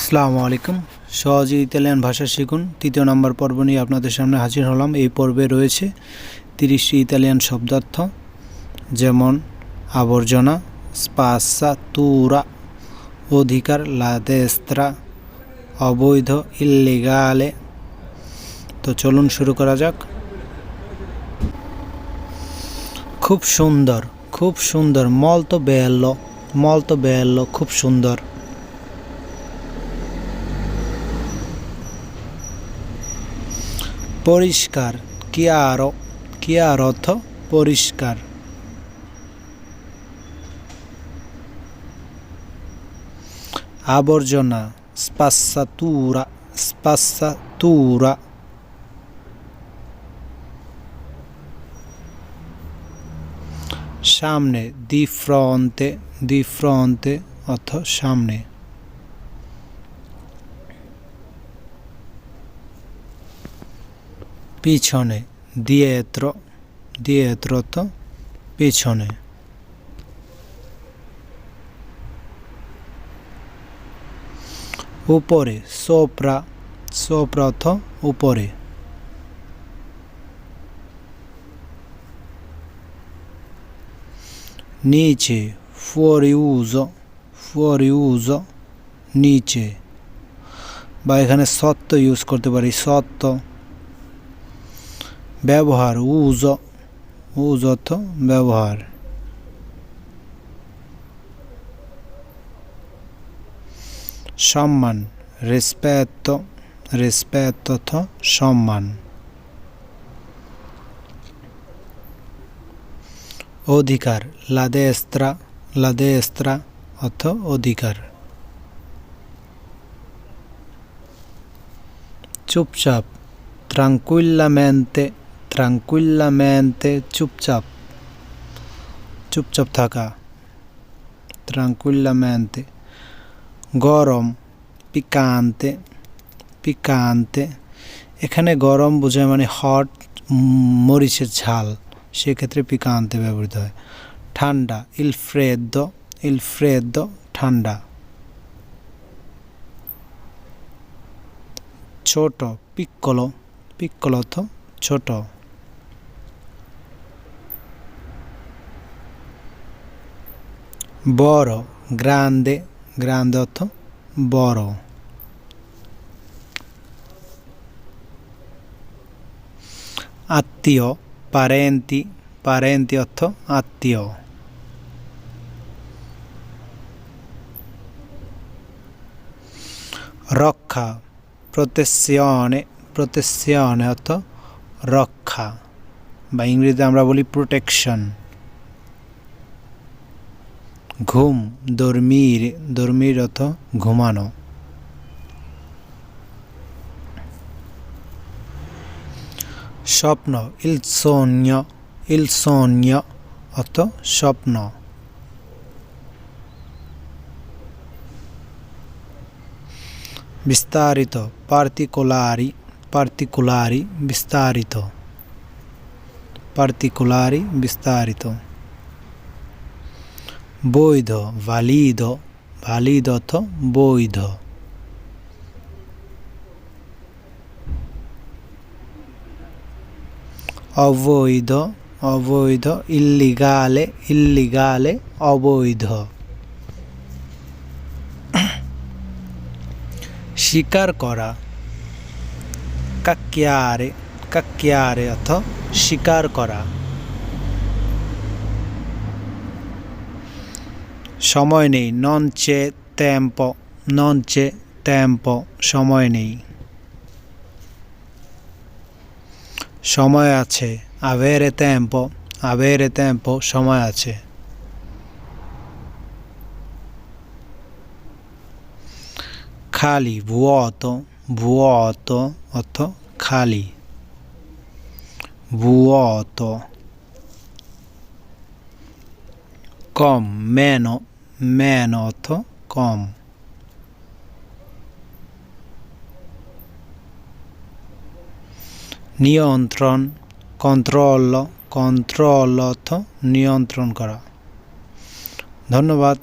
আসসালামু আলাইকুম। সহজে ইতালিয়ান ভাষা শিখুন। তৃতীয় নম্বর পর্ব নিয়ে আপনাদের সামনে হাজির হলাম। এই পর্বে রয়েছে তিরিশটি ইতালিয়ান শব্দার্থ, যেমন আবর্জনা, স্পাসা, তুরা, অধিকার লাদেস্ত্রা অবৈধ ইল্লিগালে তো চলুন শুরু করা যাক। খুব সুন্দর খুব সুন্দর মল তো বেল্লো মলতো বেল্লো খুব সুন্দর। পরিষ্কার। কিয়ার কিয়ার অর্থ? পরিষ্কার। আবর্জনা স্পাসা তুরা স্পাসা তুরা সামনে দি ফ্রন্তে দি ফ্রন্তে অর্থ সামনে। পিছনে dietro dietro তো পিছনে। উপরে sopra অর্থ উপরে। নিচে fuori uso fuori uso নিচে। বা এখানে সত্য ইউজ করতে পারি সত্য ব্যবহার, উজ উজ অর্থ ব্যবহার। সম্মান রেসপেত্ত রেসপেত্ত অর্থ সম্মান। অধিকার, লাদেস্ত্রা লাদেস্ত্রা অর্থ অধিকার। চুপচাপ, tranquillamente tranquillamente চুপচাপ চুপচাপ থাকা tranquillamente গরম পিকান্তে পিকান্তে এখানে গরম বোঝায় মানে হট মরিচের ঝাল, সেক্ষেত্রে পিকান্তে ব্যবহৃত হয়। ঠান্ডা ইল ফ্রেদ্দ ইল ফ্রেদ্দ ঠান্ডা। ছোট পিক্কলো পিক্কলো অর্থ ছোট। বড় গ্রান্দে গ্রান্দে অর্থ বড় আত্মীয় পারেন্তি পারেন্তি অর্থ আত্মীয় রক্ষা প্রোটেসিয়নে প্রোটেসিয়নে অর্থ রক্ষা বা ইংরেজিতে আমরা বলি প্রোটেকশন ঘুম দর্মির দর্মির অর্থ ঘুমানো স্বপ্ন ইলসোন্য ইলসোন্য অর্থ স্বপ্ন বিস্তারিত পার্টিকুলারি পার্টিকুলারি বিস্তারিত পার্টিকুলারি বিস্তারিত বৈধ ভালিদ ভালিদ অর্থ বৈধ। অবৈধ অবৈধ ইল্লিগালে ইল্লিগালে অবৈধ। স্বীকার করা। কাক্যারে কাক্যারে অর্থ স্বীকার করা। সময় নেই। নন চে ত্যাম্প, নন চে ত্যাম্প, সময় নেই। সময় আছে। আভেরে ত্যাম্প আভেরে ত্যাম্প, সময় আছে। খালি vuoto vuoto অর্থ খালি। vuoto কম meno meno অর্থ কম। নিয়ন্ত্রণ কন্ট্রোল কন্ট্রোল অর্থ নিয়ন্ত্রণ করা। ধন্যবাদ।